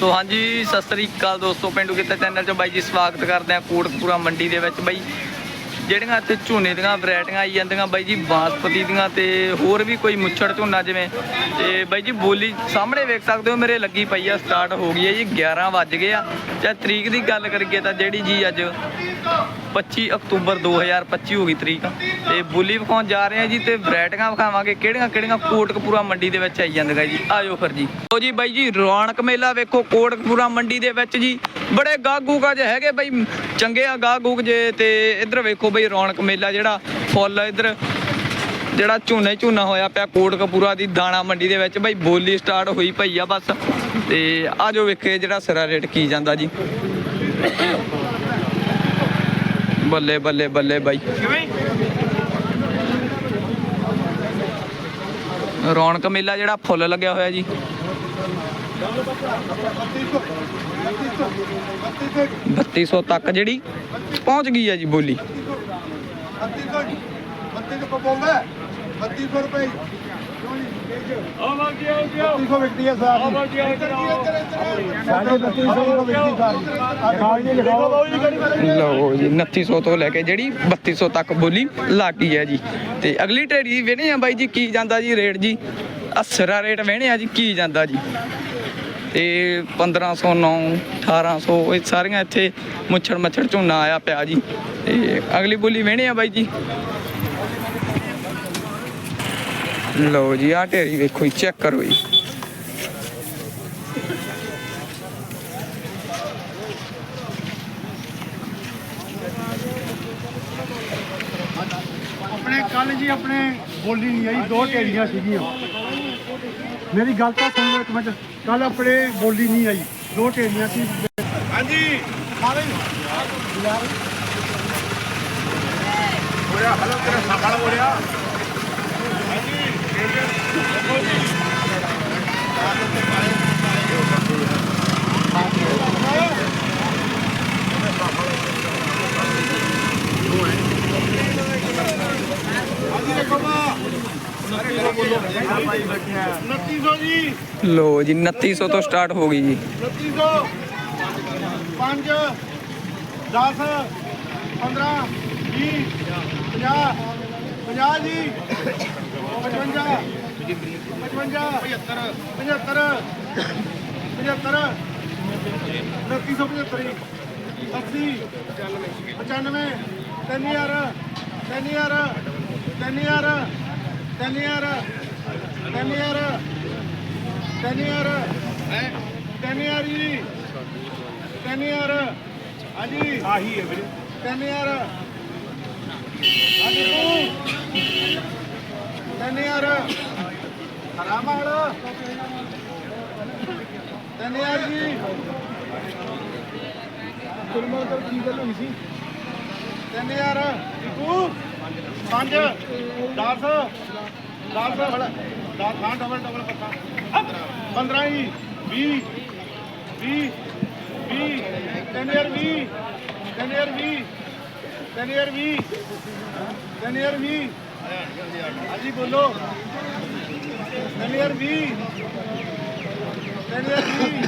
ਸੋ ਹਾਂਜੀ, ਸਤਿ ਸ੍ਰੀ ਅਕਾਲ ਦੋਸਤੋ, ਪਿੰਡੂ ਕਿਤੇ ਚੈਨਲ 'ਚ ਬਾਈ ਜੀ ਸਵਾਗਤ ਕਰਦੇ ਆ ਕੋਟਕਪੂਰਾ ਮੰਡੀ ਦੇ ਵਿੱਚ। ਬਾਈ ਜਿਹੜੀਆਂ ਇੱਥੇ ਝੋਨੇ ਦੀਆਂ ਵੈਰਾਈਟੀਆਂ ਆਈ ਜਾਂਦੀਆਂ ਬਾਈ ਜੀ, ਬਾਸਪਤੀ ਦੀਆਂ ਤੇ ਹੋਰ ਵੀ ਕੋਈ ਮੁੱਛੜ ਝੋਨਾ ਜਿਵੇਂ, ਤੇ ਬਾਈ ਜੀ ਬੋਲੀ ਸਾਹਮਣੇ ਵੇਖ ਸਕਦੇ ਹੋ, ਮੇਰੇ ਲੱਗੀ ਪਈ ਆ ਸਟਾਰਟ ਹੋ ਗਈ ਹੈ ਜੀ 11 ਵੱਜ ਗਏ ਆ। ਤੇ ਤਰੀਕ ਦੀ ਗੱਲ ਕਰੀਏ ਤਾਂ ਜਿਹੜੀ ਜੀ ਅੱਜ 25 ਅਕਤੂਬਰ 2025 ਹੋ ਗਈ ਤਰੀਕ, ਤੇ ਬੋਲੀ ਵਿਖਾਉਣ ਜਾ ਰਹੇ ਆ ਜੀ ਤੇ ਵੈਰਾਈਟੀਆਂ ਵਿਖਾਵਾਂਗੇ, ਕਿਹੜੀਆਂ ਕਿਹੜੀਆਂ ਕੋਟਕਪੂਰਾ ਮੰਡੀ ਦੇ ਵਿੱਚ ਆਈ ਜਾਂਦੀਆਂ ਜੀ, ਆਜੋ ਫਿਰ ਜੀ। ਲੋ ਜੀ ਬਾਈ ਜੀ, ਰੌਣਕ ਮੇਲਾ ਵੇਖੋ, ਕੋਟਕਪੂਰਾ ਮੰਡੀ ਦੇ ਵਿੱਚ ਜੀ ਬੜੇ ਗਾਹਗੂਕ ਅੱਜ ਹੈਗੇ ਬਈ, ਚੰਗੇ ਆ ਗਾਹਗੂਕ ਜੇ, ਤੇ ਇੱਧਰ ਵੇਖੋ ਬਈ ਰੌਣਕ ਮੇਲਾ ਜਿਹੜਾ, ਫੁੱਲ ਇੱਧਰ, ਜਿਹੜਾ ਝੋਨੇ ਝੂਨਾ ਹੋਇਆ ਪਿਆ ਕੋਟਕਪੂਰਾ ਦੀ ਦਾਣਾ ਮੰਡੀ ਦੇ ਵਿੱਚ, ਬਾਈ ਬੋਲੀ ਸਟਾਰਟ ਹੋਈ ਪਈ ਆ ਬਸ। ਤੇ ਆਜੋ ਵੇਖੇ ਜਿਹੜਾ ਸਿਰਾ ਰੇਟ ਕੀ ਜਾਂਦਾ ਜੀ। ਬੱਲੇ ਬੱਲੇ ਬੱਲੇ ਬਾਈ। ਰੌਣਕ ਮੇਲਾ ਜਿਹੜਾ ਫੁੱਲ ਲੱਗਿਆ ਹੋਇਆ ਜੀ। 3200 ਤੱਕ ਜਿਹੜੀ ਪਹੁੰਚ ਗਈ ਹੈ ਜੀ ਬੋਲੀ। ਬੱਤੀ ਸੌ ਬੱਤੀ ਸੌ ਪਪੋਂਗਾ ਬੱਤੀ ਸੌ ਰੁਪਏ ਬੱਤੀ ਵਿਕਦੀ ਹੈ ਸਾਰੀ ਸਾਡੇ ਬੱਤੀ ਸੌ ਰੁਪਏ ਵਿਕਦੀ ਸਾਰੀ ਲਓ ਜੀ 2900 ਤੋਂ ਲੈ ਕੇ ਜਿਹੜੀ 3200 ਤੱਕ ਬੋਲੀ ਲੱਗ ਗਈ ਹੈ ਜੀ। ਤੇ ਅਗਲੀ ਢੇੜੀ ਵੇਣੇ ਆ ਬਾਈ ਜੀ, ਕੀ ਜਾਂਦਾ ਜੀ ਰੇਟ ਜੀ? ਅਸਰਾ ਰੇਟ ਵੇਣੇ ਆ ਜੀ, ਕੀ ਜਾਂਦਾ ਜੀ? ਤੇ 1509 1800 ਇਹ ਸਾਰੀਆਂ ਇੱਥੇ ਮੁੱਛੜ ਮੱਛੜ ਝੋਨਾ ਆਇਆ ਪਿਆ ਜੀ। ਤੇ ਅਗਲੀ ਬੋਲੀ ਵੇਣੇ ਆ ਬਾਈ ਜੀ। ਲਓ ਜੀ ਆ ਢੇਰੀ ਵੇਖੋ ਜੀ ਚੈੱਕ ਕਰੋ ਜੀ। ਆਪਣੇ ਕੱਲ ਜੀ ਆਪਣੇ ਬੋਲੀ ਨਹੀਂ ਆਈ, ਦੋ ਢੇੜੀਆਂ ਸੀਗੀਆਂ। ਮੇਰੀ ਗੱਲ ਤਾਂ ਸੁਣ ਲਓ ਇੱਕ ਮਿੰਟ। ਕੱਲ ਆਪਣੇ ਬੋਲੀ ਨਹੀਂ ਆਈ। ਦੋ ਢੇੜੀਆਂ ਸੀ। ਹਾਂਜੀ। ਸਾਰੇ। ਹੋਇਆ ਹਲੋ ਤੇਰਾ ਸਾਫਲ ਹੋ ਰਿਹਾ ਹਾਂਜੀ ਦੇਖੋ ਮਾ 2900 ਜੀ। ਲਓ ਜੀ 2900 ਤੋਂ ਸਟਾਰਟ ਹੋ ਗਈ ਜੀ। 2900 5 10 15 20 50 50 ਜੀ। 55 55 75 75 75 2975 80 95 3000 3000 3000 தனியார் தனியார் தனியார் தனியார் ਜੀ। ਤਨਿਆਰ ਹਾਂਜੀ। ਆਹੀ ਹੈ ਵੀਰੇ। ਤਨਿਆਰ ਹਾਂਜੀ ਤੂੰ। ਤਨਿਆਰ ਹਰਾਮਾਲ ਤਨਿਆਰ ਜੀ। ਤੁਰਮਾ ਕਰ ਕੀ ਗੱਲ ਹੋਈ ਸੀ? ਤਨਿਆਰ ਟਿਕੂ 5 10 ਲਾਲ ਸਾਹਿਬ ਖੜਾ। ਲਾਲ, ਖਾਨ ਡਬਲ ਡਬਲ ਪੱਤਾ 15 ਹੀ 20 20 20 ਕੈਨੀਅਰ 20 ਕੈਨੀਅਰ 20 ਕੈਨੀਅਰ 20 ਕੈਨੀਅਰ 20 ਹਾਂਜੀ, ਬੋਲੋ। ਕੈਨੀਅਰ 20 ਕੈਨੀਅਰ 20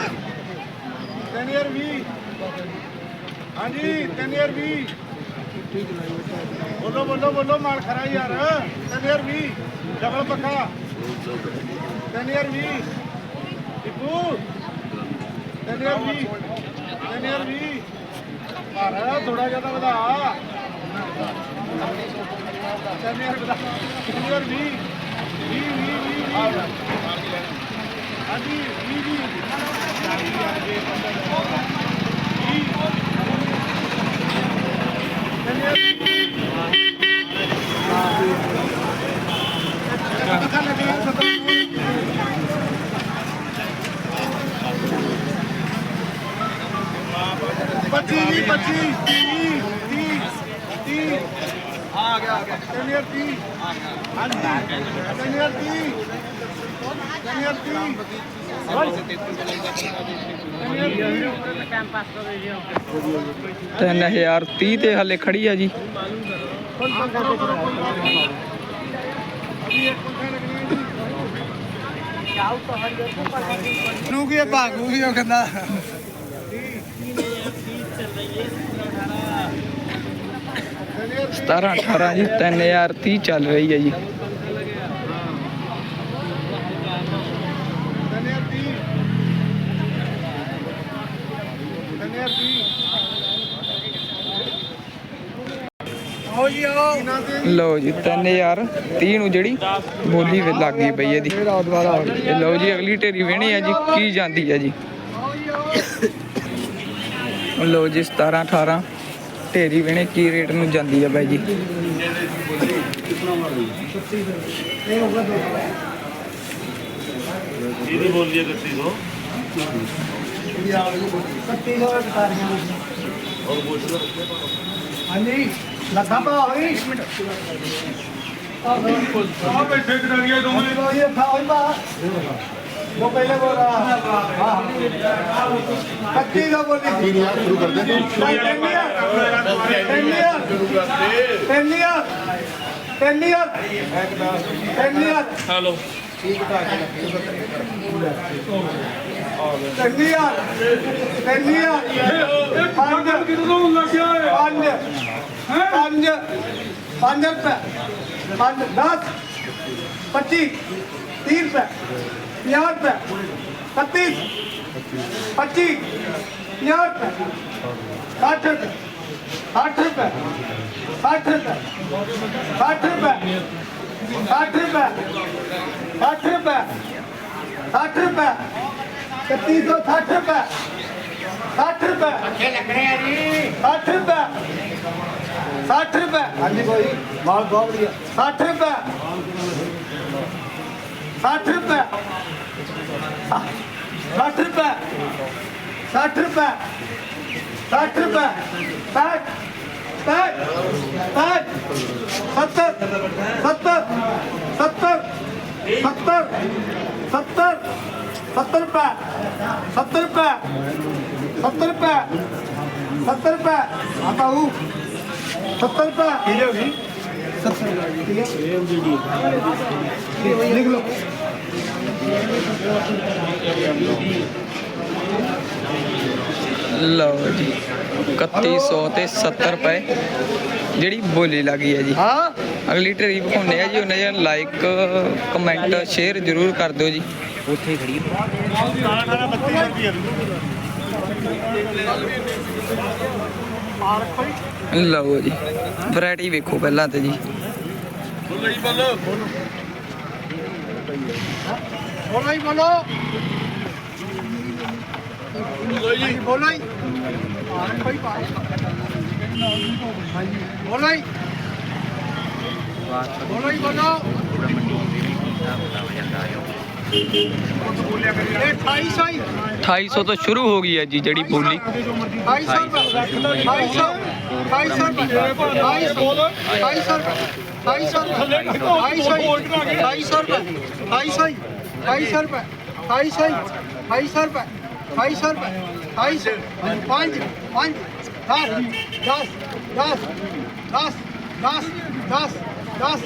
ਕੈਨੀਅਰ 20 ਹਾਂਜੀ ਕੈਨੀਅਰ 20 ਬੋਲੋ ਬੋਲੋ ਬੋਲੋ, ਮਾਲ ਖਰਾ ਯਾਰ। ਕੈਨੀਅਰ 20 ਡਬਲ ਪੱਖਾ ਤਿੰਨ ਹਜ਼ਾਰ 20 ਟਿੱਪੂ। ਤਿੰਨ ਹਜ਼ਾਰ 20 ਤਿੰਨ ਹਜ਼ਾਰ 20 ਮਾਰਾ ਥੋੜਾ ਜਿਹਾ ਤਾਂ ਵਧਾ। ਤਿੰਨ ਹਜ਼ਾਰ ਵਧਾ। ਤਿੰਨ ਹਜ਼ਾਰ 20 20 20 20 20 ਜੀ ਤਿੰਨ ਹਜ਼ਾਰ ਪਤਾ ਲੱਗਿਆ ਸਤਾ ਪੱਚੀ ਜੀ ਪੱਚੀ ਤੀਹ ਤੀਹ ਤੀਹ ਆ ਗਿਆ ਆ ਗਿਆ ਤਿੰਨ ਹਜ਼ਾਰ ਤੀਹ ਹਾਂਜੀ ਤਿੰਨ ਤੀਹ ਤਿੰਨ ਤੀਹ ਤਿੰਨ ਹਜ਼ਾਰ 30 ਤੇ ਹਲੇ ਖੜੀ ਆ ਜੀ ਅਭੀ ਇੱਕ ਪੰਖਾ ਲੱਗਣਾ ਹੈ ਜੀ ਨੂੰ ਕੀ ਭਾਗੂ ਕੀ ਉਹ ਕਹਿੰਦਾ। 17 18 ਜੀ 3030 ਚੱਲ ਰਹੀ ਹੈ ਜੀ ਹੋ ਜੀ ਆਓ ਲਓ ਜੀ 3030 ਨੂੰ ਜਿਹੜੀ ਬੋਲੀ ਲੱਗ ਗਈ ਪਈ ਇਹਦੀ। ਇਹ ਲਓ ਜੀ ਅਗਲੀ ਢੇਰੀ ਵੇਣੀ ਹੈ ਜੀ ਕੀ ਜਾਂਦੀ ਹੈ ਜੀ। ਲਓ ਜੀ 17 18 ਢੇਰੀ ਵੇਣੇ ਕੀ ਰੇਟ ਨੂੰ ਜਾਂਦੀ ਹੈ ਬਾਈ ਜੀ। ਇਹਦੀ ਬੋਲੀ ਹੈ 3100 ਹਾਂਜੀ। ਲੱਗਾ ਪਾ ਹੋਈ ਇੱਕ ਮਿੰਟ ਆ ਬੈਠੇ ਕਰਾਂਗੇ ਦੋਵੇਂ ਇਹ ਖਾ ਹੋਈ ਬਾ वो पहले बोल रहा हाँ कच्ची का बोली शुरू कर दे Taenia Taenia Taenia Taenia Taenia hello Taenia Taenia पांच कितना लग गया पांच पांच पांच ਪੰਜ ਪੰਜ ਰੁਪਏ ਪੰਜ 10 25 30 ਰੁਪਏ 50 ਰੁਪਏ 35 25 50 ਰੁਪਏ 60 ਰੁਪਏ 60 ਰੁਪਏ 60 ਰੁਪਏ 60 ਰੁਪਏ 60 ਰੁਪਏ 60 ਰੁਪਏ 60 ਰੁਪਏ 3360 ਰੁਪਏ 60 ਰੁਪਏ 60 ਰੁਪਏ 60 ਰੁਪਏ। ਹਾਂਜੀ ਕੋਈ ਮਾਲ ਬਹੁਤ ਵਧੀਆ। 60 ਰੁਪਏ। 60 ਰੁਪਏ। 60 ਰੁਪਏ। 60 ਰੁਪਏ। 60 ਰੁਪਏ। 60 60 70 70 70 70 70 70 ਰੁਪਏ। 70 ਰੁਪਏ। 70 ਰੁਪਏ। 70 ਰੁਪਏ। ਆਤਾ ਹੂੰ 70 रुपए किलो भी 70 रुपए लिख लो ਲਓ ਜੀ 3100 ਤੇ 70 ਰੁਪਏ ਜਿਹੜੀ ਬੋਲੀ ਲੱਗੀ ਹੈ ਜੀ हाँ ਅਗਲੀ ਢੇਰੀ ਵਿਖਾਉਂਦੇ ਆ ਜੀ ਉਹਨਾਂ ਜਨ ਲਾਈਕ ਕਮੈਂਟ ਸ਼ੇਅਰ ਜ਼ਰੂਰ ਕਰ ਦਿਓ ਜੀ ਲਓ ਜੀ ਵੈਰਾਈਟੀ ਵੇਖੋ ਪਹਿਲਾਂ ਤੇ ਜੀ। ਬੋਲੋ ਜੀ ਬੋਲੋ ਬੋਲੋ ਜੀ ਬੋਲੋ। ਬੋਲੋ ਜੀ ਬੋਲੋ ਜੀ ਬੋਲੋ ਜੀ ਬੋਲੋ ਜੀ ਬੋਲੋ 2800 ਤੋਂ ਸ਼ੁਰੂ ਹੋ ਗਈ ਹੈ ਜੀ ਜਿਹੜੀ ਬੋਲੀ 10 10 10 10 10 10 10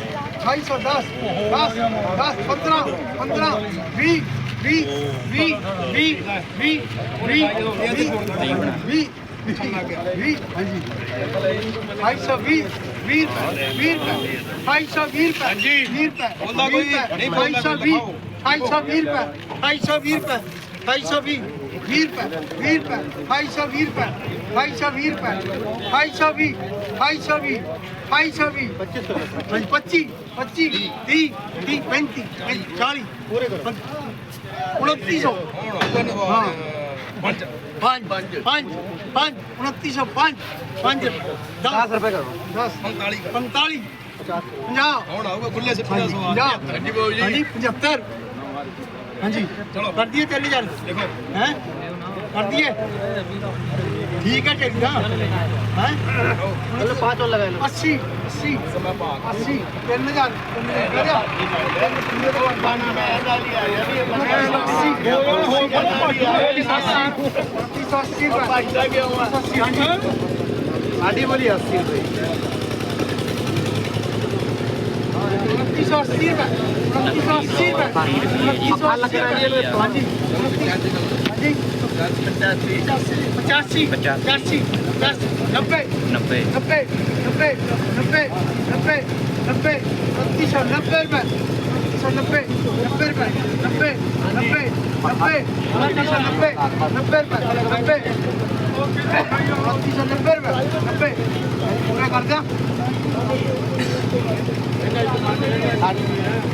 210 10 10 15 15 20 20 20 20 20 20 20 ਹਾਂਜੀ 520 ਵੀਰ ਵੀਰ 520 ਰੁਪਏ ਹਾਂਜੀ ਵੀਰ ਰੁਪਏ ਬੋਲਦਾ ਕੋਈ ਨਹੀਂ ਬੋਲਦਾ 520 520 ਰੁਪਏ 520 ਰੁਪਏ 520 ਵੀਰ ਰੁਪਏ ਵੀਰ ਰੁਪਏ 520 ਰੁਪਏ 520 ਰੁਪਏ 520 520 220 25 25 25 30 30 35 40 ਪੂਰੇ ਕਰੋ 2900 ਹਾਂ ਪੰਜ ਪੰਜ ਪੰਜ ਪੰਜ 2900 ਪੰਜ ਪੰਜ 10 ਰੁਪਏ ਕਰੋ 10 45 45 50 ਹੁਣ ਆਊਗਾ ਖੁੱਲੇ ਸੇ 50 ਹਾਂਜੀ ਬਾਬੂ ਜੀ ਹਾਂਜੀ 75 ਹਾਂਜੀ कर दिए ठीक है ठीक ना हैं चलो पाँच और लगा लो अस्सी अस्सी अस्सी तीन हजार ਸਾਡੀ ਬੋਲੀ 80 ਰੁਪਏ 380 ਰੁਪਏ 380 ਰੁਪਏ 380 ਰੁਪਏ ਹਾਂਜੀ ਹਾਂਜੀ 85 85 85 90 90 90 90 90 90 90 190 ਰੁਪਏ। 190 90 ਰੁਪਏ 90 90 90 190 90 ਰੁਪਏ 90 90 ਰੁਪਏ 90 ਪੂਰਾ ਕਰ ਦਿਆ।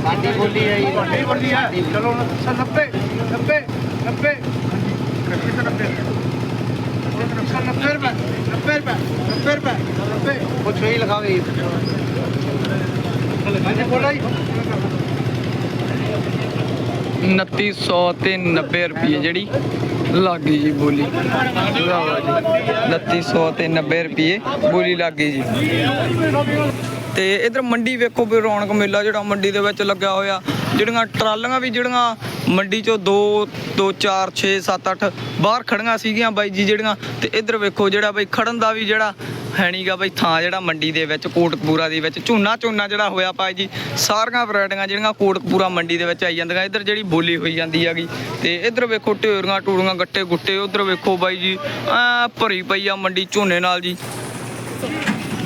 ਸਾਡੀ ਬੋਲੀ ਹੈ ਇਹ ਬੋਲੀ ਹੈ। ਚਲੋ 90 90 90 90 ਰੁਪਏ 90 ਰੁਪਏ 90 ਜਿਹੜੀ ਲੱਗ ਗਈ ਜੀ ਬੋਲੀ ਵਾਹ ਵਾਹ ਜੀ 2900 ਤੇ ਰੁਪਏ ਬੋਲੀ ਲੱਗ ਗਈ ਜੀ ਤੇ ਇਧਰ ਮੰਡੀ ਵੇਖੋ ਵੀ ਰੌਣਕ ਮੇਲਾ ਜਿਹੜਾ ਮੰਡੀ ਦੇ ਵਿੱਚ ਲੱਗਿਆ ਹੋਇਆ। ਜਿਹੜੀਆਂ ਟਰਾਲੀਆਂ ਵੀ ਜਿਹੜੀਆਂ ਮੰਡੀ ਚੋਂ 2 2 4 6 7 8 ਬਾਹਰ ਖੜੀਆਂ ਸੀਗੀਆਂ ਬਾਈ ਜੀ ਜਿਹੜੀਆਂ। ਤੇ ਇਧਰ ਵੇਖੋ ਜਿਹੜਾ ਬਾਈ ਖੜਨ ਦਾ ਵੀ ਜਿਹੜਾ ਹੈ ਨਹੀਂਗਾ ਬਾਈ ਥਾਂ ਜਿਹੜਾ ਮੰਡੀ ਦੇ ਵਿੱਚ, ਕੋਟਕਪੂਰਾ ਦੇ ਵਿੱਚ ਝੋਨਾ ਝੋਨਾ ਜਿਹੜਾ ਹੋਇਆ ਪਾਈ ਜੀ। ਸਾਰੀਆਂ ਵੈਰਾਈਟੀਆਂ ਜਿਹੜੀਆਂ ਕੋਟਕਪੂਰਾ ਮੰਡੀ ਦੇ ਵਿੱਚ ਆਈ ਜਾਂਦੀਆਂ। ਇੱਧਰ ਜਿਹੜੀ ਬੋਲੀ ਹੋਈ ਜਾਂਦੀ ਹੈਗੀ। ਤੇ ਇੱਧਰ ਵੇਖੋ ਢੇਰੀਆਂ ਟੂੜੀਆਂ ਗੱਟੇ ਗੁੱਟੇ, ਉਧਰ ਵੇਖੋ ਬਾਈ ਜੀ ਆ ਭਰੀ ਪਈ ਆ ਮੰਡੀ ਝੋਨੇ ਨਾਲ ਜੀ।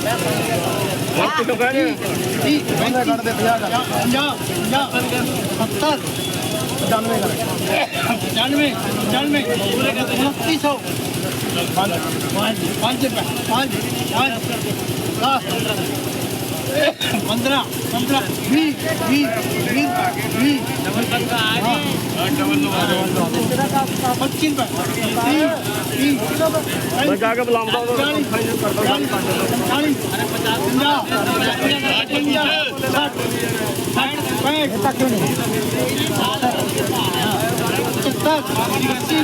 ਕਿਲੋ ਕਹਿੰਦੇ 20 20 ਕੱਢ ਦੇ 50 ਕਰ 50 50 70 95 95 ਪੂਰੇ ਕਰਦੇ ਹਾਂ 300 5 5 5 5 5 10 पंद्रह पंद्रह बीस बीस बीस बीस डबल पंद्रह पच्चीस मैं जाके बुलाऊंगा पैंतालीस पचहत्तर अस्सी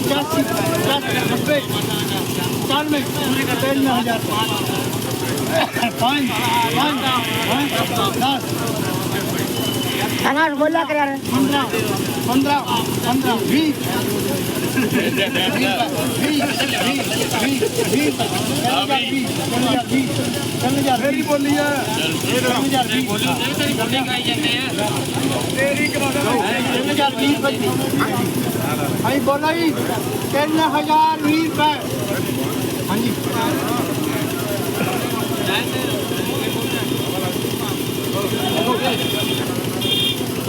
पचासी पचास नब्बे पचानवे तेरह हजार पाँच पाँच पाँच दस अनाज बोला कर यार पंद्रह पंद्रह पंद्रह बीस ਮੇਰੀ ਬੋਲੀ ਆ ਤੇਰੀ ਬੋਲੀ ਹਾਂਜੀ ਬੋਲਾ ਜੀ 3020 ਰੁਪਏ ਹਾਂਜੀ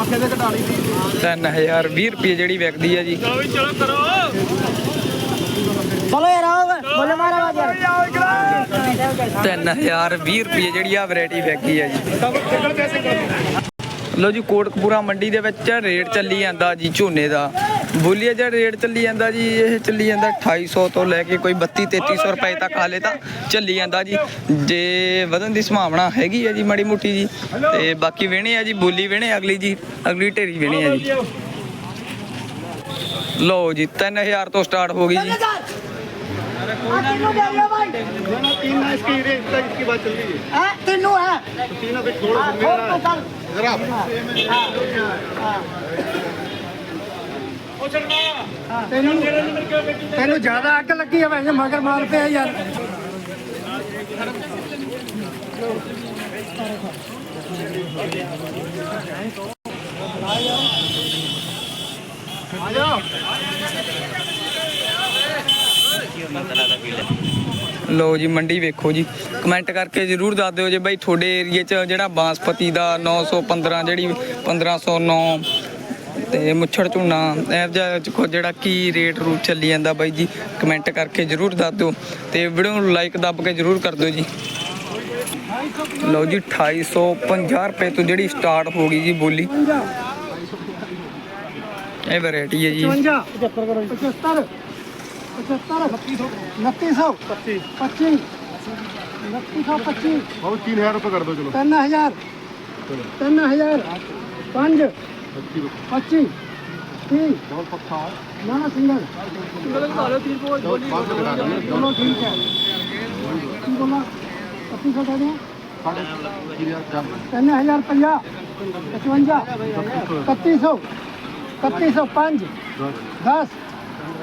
ਅੱਗੇ ਦੇ ਘਟਾਲੀ ਦੀ ਰੁਪਏ ਜਿਹੜੀ ਵਿਕਦੀ ਹੈ ਜੀ। ਚਲੋ ਚਲੋ ਕਰੋ। ਚਲੋ ਜਿਹੜੀ ਆ ਵੈਰਾਈਟੀ ਵਿਕਦੀ ਆ ਜੀ। ਲੋ ਜੀ ਕੋਟਕਪੂਰਾ ਮੰਡੀ ਦੇ ਵਿੱਚ ਰੇਟ ਚੱਲੀ ਜਾਂਦਾ ਜੀ ਝੋਨੇ ਦਾ। ਬੋਲੀਆ ਜਿਹੜਾ ਰੇਟ ਚੱਲੀ ਜਾਂਦਾ ਜੀ ਇਹ ਚੱਲੀ ਜਾਂਦਾ 2800 ਤੋਂ ਲੈ ਕੇ ਕੋਈ 32 3300 ਰੁਪਏ ਤੱਕ ਹਾਲੇ ਤਾਂ ਚੱਲੀ ਜਾਂਦਾ ਜੀ। ਜੇ ਵਧਣ ਦੀ ਸੰਭਾਵਨਾ ਹੈਗੀ ਹੈ ਜੀ ਮਾੜੀ ਮੋਟੀ ਜੀ ਤੇ ਬਾਕੀ ਵੇਣੇ ਆ ਜੀ ਬੋਲੀ ਵੇਣੇ ਅਗਲੀ ਜੀ ਅਗਲੀ ਢੇਰੀ ਵੇਣੇ ਆ ਜੀ। ਲਓ ਜੀ 3000 ਤੋਂ ਸਟਾਰਟ ਹੋ ਗਈ ਜੀ। ਤੈਨੂੰ ਹੈ? ਤੀਨੋਂ ਵੀ ਥੋੜਾ ਮੇਰਾ ਜਰਾ। ਤੈਨੂੰ ਤੈਨੂੰ ਜ਼ਿਆਦਾ ਅੱਗ ਲੱਗੀ ਹੈ ਵੈਸੇ ਮਗਰ ਮਾਰ ਪਿਆ ਯਾਰ। ਆ ਜਾ ਲੋ ਜੀ ਮੰਡੀ ਵੇਖੋ ਜੀ। ਕਮੈਂਟ ਕਰਕੇ ਜਰੂਰ ਦੱਸ ਦਿਓ ਜੇ ਬਾਈ ਤੁਹਾਡੇ ਏਰੀਏ 'ਚ ਜਿਹੜਾ ਬਾਸਪਤੀ ਦਾ 915 ਜਿਹੜੀ 1509 ਤੇ ਮੁੱਛੜ ਝੁੰਨਾ ਇਹ ਜਿਹੜਾ ਕੀ ਰੇਟ ਰੂਟ ਚੱਲੀ ਜਾਂਦਾ ਬਾਈ ਜੀ ਕਮੈਂਟ ਕਰਕੇ ਜਰੂਰ ਦੱਸ ਦਿਓ ਤੇ ਵੀਡੀਓ ਨੂੰ ਲਾਈਕ ਦੱਬ ਕੇ ਜਰੂਰ ਕਰ ਦਿਓ ਜੀ। ਲਓ ਜੀ 2850 ਰੁਪਏ ਤੋਂ ਜਿਹੜੀ ਸਟਾਰਟ ਹੋ ਗਈ ਜੀ ਬੋਲੀ। ਇਹ ਵੈਰਾਈਟੀ ਹੈ ਜੀ। 75 75 75 2900 25 25 2925 3000 ਰੁਪਏ ਕਰ ਦਿਓ ਚਲੋ। 3000 3000 5 25 30 डबल पक्का ना ना सिंगल सिंगल का लो तीन को बोली दोनों ठीक है तू बोला कितनी का दे तीन हजार पंजा पचवंजा इकतीस सौ इकतीस सौ पाँच दस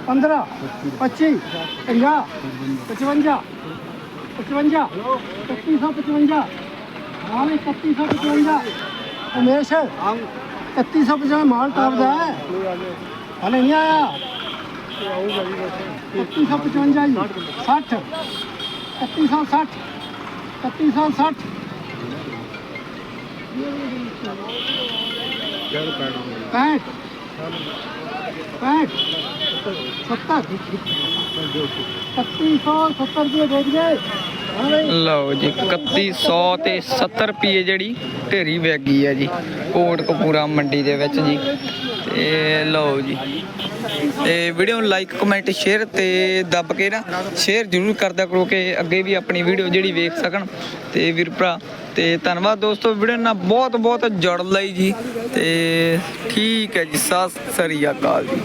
पंद्रह पच्चीस पंजा पचवंजा पचवंजा इकतीस सौ पचवंजा हाँ इकतीस सौ पचवंजा उमेश 3150 ਮਾਲ ਟਾਪ ਦਾ ਹੈ। ਹਲੇ ਨਹੀਂ ਆਇਆ। ਆਊਗਾ ਜੀ 3155 ਜੀ 60 3160 3160 ਯਾਰ ਪੈਣਾ 65 65 70 3170 ਦੀ ਦੇ ਦਈਏ। ਲਓ ਜੀ 3100 ਤੇ 70 ਰੁਪਏ ਜਿਹੜੀ ਢੇਰੀ ਵੈਗੀ ਆ ਜੀ ਕੋਟ ਕਪੂਰਾ ਮੰਡੀ ਦੇ ਵਿੱਚ ਜੀ। ਤੇ ਲਓ ਜੀ, ਤੇ ਵੀਡੀਓ ਨੂੰ ਲਾਈਕ ਕਮੈਂਟ ਸ਼ੇਅਰ ਤੇ ਦੱਬ ਕੇ ਨਾ ਸ਼ੇਅਰ ਜ਼ਰੂਰ ਕਰਦਾ ਕਰੋ ਕਿ ਅੱਗੇ ਵੀ ਆਪਣੀ ਵੀਡੀਓ ਜਿਹੜੀ ਵੇਖ ਸਕਣ। ਤੇ ਵੀਰ ਭਰਾ, ਤੇ ਧੰਨਵਾਦ ਦੋਸਤੋ ਵੀਡੀਓ ਨਾਲ ਬਹੁਤ ਬਹੁਤ ਜੁੜ ਲਈ ਜੀ। ਤੇ ਠੀਕ ਹੈ ਜੀ, ਸਤਿ ਸ੍ਰੀ ਅਕਾਲ ਜੀ।